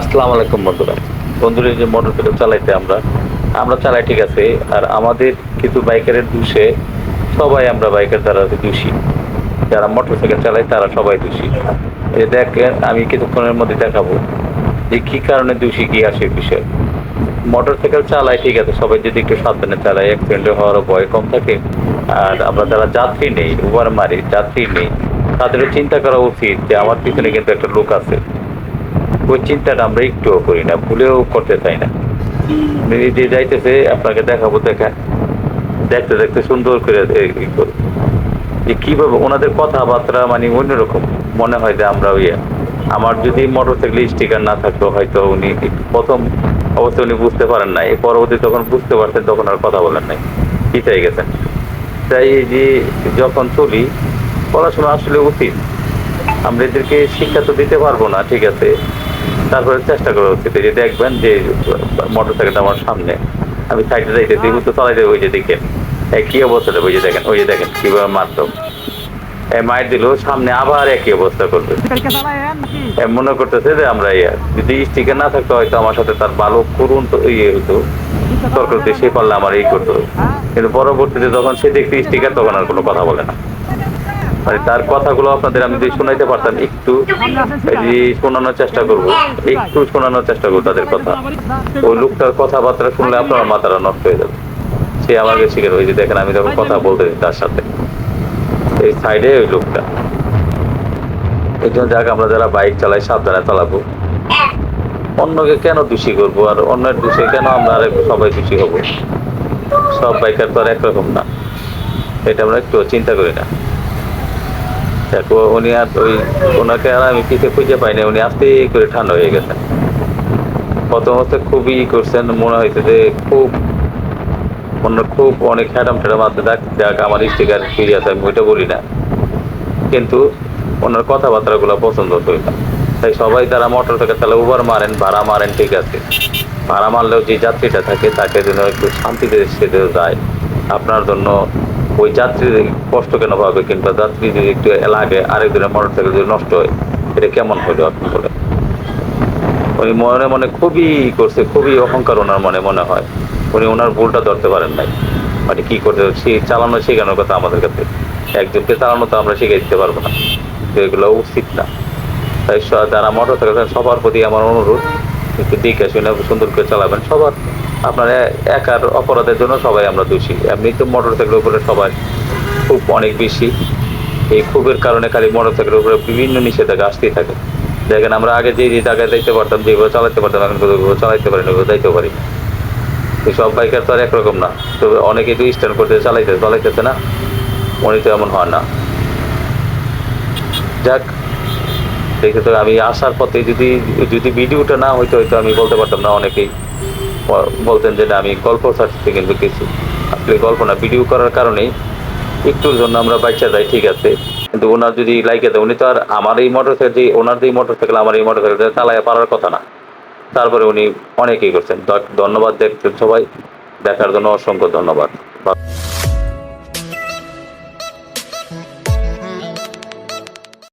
আসসালামু আলাইকুম বন্ধুরা। বন্ধুরা যে মোটর সাইকেল চালাইতে আমরা আমরা চালাই, ঠিক আছে। আর আমাদের কিন্তু বাইকারের দোষে সবাই আমরা বাইকের দ্বারা দোষী। যারা মোটর সাইকেল চালায়, তারা সবাই দোষী। যে দেখেন, আমি কিছুক্ষণের মধ্যে দেখাবো যে কি কারণে দোষী কি আসে বিষয়। মোটর সাইকেল চালাই ঠিক আছে, সবাই যদি একটু সাবধানে চালায় অ্যাক্সিডেন্ট হওয়ারও ভয় কম থাকে। আর আমরা যারা যাত্রী নেই উবার মারি, যাত্রী নেই, তাদেরও চিন্তা করা উচিত যে আমার পিছনে কিন্তু একটা লোক আছে। ওই চিন্তাটা আমরা একটুও করি না, ভুলেও করতে চাই না। যে যাইতেছে, আপনাকে দেখাবো, দেখা। দেখতে দেখতে সুন্দর করে যে কীভাবে ওনাদের কথাবার্তা মানে অন্যরকম, মনে হয় যে আমরা ওই আমার যদি মোটর সাইকেল স্টিকার না থাকতো, হয়তো উনি প্রথম অবস্থা উনি বুঝতে পারেন না এই পরবর্তী যখন বুঝতে পারছেন তখন আর কথা বলেন নাই। পিছাই গেছেন। তাই যে যখন চলি, পড়াশোনা আসলে উচিত। আমরা এদেরকে শিক্ষা তো দিতে পারব না, ঠিক আছে। তারপরে চেষ্টা করা উচিত যে দেখবেন যে মোটর সাইকেলটা আমার সামনে। আমি সাইডে যাইতেছি তো চালাইতে ওই যে দেখেন। কি অবস্থাটা? ওই যে দেখেন ওই যে দেখেন কীভাবে মারতো। মায়ের দিল সামনে আবার একই অবস্থা করবে। মনে করতেছে যে আমরা ইয়া যদি স্টিকার না থাকতো হয়তো আমার সাথে তার ভালো করুন তো ইয়ে হতো। তর্ক সে পারলে আমার এই করতো। কিন্তু পরবর্তীতে যখন সে দেখতে স্টিকার তখন আর কোনো কথা বলে না। মানে তার কথাগুলো আপনাদের আমি যদি শোনাইতে পারতাম, একটু শোনানোর চেষ্টা করব। একটু শোনানোর চেষ্টা করব তাদের কথা। ওই লোকটার কথাবার্তা শুনলে আপনার মাথাটা নষ্ট হয়ে যাবে। সে আমাকে ওই যে দেখেন, আমি তখন কথা বলতে তার সাথে। এই সাইডে ওই লোকটা। এই জন্য যাক, আমরা যারা বাইক চালাই সাবধানে চালাবো। অন্যকে কেন দোষী করব? আর অন্যের দোষে কেন আমরা আর সবাই দোষী হব? সব বাইকার তো আর একরকম না। এটা আমরা একটু চিন্তা করি না। দেখো উনি আর ওই ওনাকে আর আমি পিঠে খুঁজে পাইনি, উনি আস্তে করে ঠান্ডা হয়ে গেছেন প্রথম অবস্থায় খুবই করছেন, মনে হয়েছে যে খুব অন্য খুব অনেক হ্যাডাম ট্যাডাম আছে দেখ যাক, আমার স্টিকার ফিরে আছে আমি ওইটা বলি না। কিন্তু ওনার কথাবার্তাগুলো পছন্দ হতোই না। তাই সবাই তারা মোটর সাইকেল তাহলে উবার মারেন, ভাড়া মারেন, ঠিক আছে। ভাড়া মারলেও যে যাত্রীটা থাকে, তাকে যেন একটু শান্তিতে সেতে যায়, আপনার জন্য ওই যাত্রী কষ্ট কেন পাবে কিংবা যাত্রী যদি একটু লাগে আরেকজনের মোটর সাইকেল যদি নষ্ট হয়, এটা কেমন হইল আপনি বলে উনি মনে মনে খুবই করছে, খুবই অহংকার ওনার মনে মনে হয়। উনি ওনার ভুলটা ধরতে পারেন নাই। মানে কি করতে সে চালানো শেখানোর কথা আমাদের কাছে। একজনকে চালানো তো আমরা শিখে দিতে পারব না। তো এগুলো উচিত না। তাই যারা মোটর সাইকেল সবার প্রতি আমার অনুরোধ, একটু দেখে শুনে সুন্দর করে চালাবেন। সবার আপনার একার অপরাধের জন্য সবাই আমরা দোষী। এমনি তো মোটর সাইকেলের উপরে সবাই খুব অনেক বেশি। এই ক্ষোভের কারণে খালি মোটর সাইকেলের উপরে বিভিন্ন নিষেধাজ্ঞা আসতেই থাকে। দেখেন আমরা আগে যে যে জায়গায় যাইতে পারতাম, যেভাবে চালাতে পারতাম, এখন ওইভাবে চালাইতে পারি না ওইভাবে যাইতে পারি। এই সব বাইকার তো আর একরকম না। তবে অনেকে তো স্ট্যান্ড করতে চালাইতে, চালাইতেছে না। উনি তো এমন হয় না। যাক, দেখে তো আমি আসার পথে যদি যদি ভিডিওটা না হইতো, হয়তো আমি বলতে পারতাম না অনেকেই। বলতেন যে আমি গল্প সার্চতে কিন্তু কিছু আসলে গল্প না ভিডিও করার কারণেই একটুর জন্য আমরা বাচ্চা যাই, ঠিক আছে? কিন্তু ওনার যদি লাইকে দেয়, উনি তো আর আমার এই মোটর সাইকেল ওনার যে মোটর সাইকেল, আমার এই মোটর সাইকেল চালায় পারার কথা না। তারপরে উনি অনেকেই করছেন। ধন্যবাদ দেখছেন সবাই দেখার জন্য অসংখ্য ধন্যবাদ।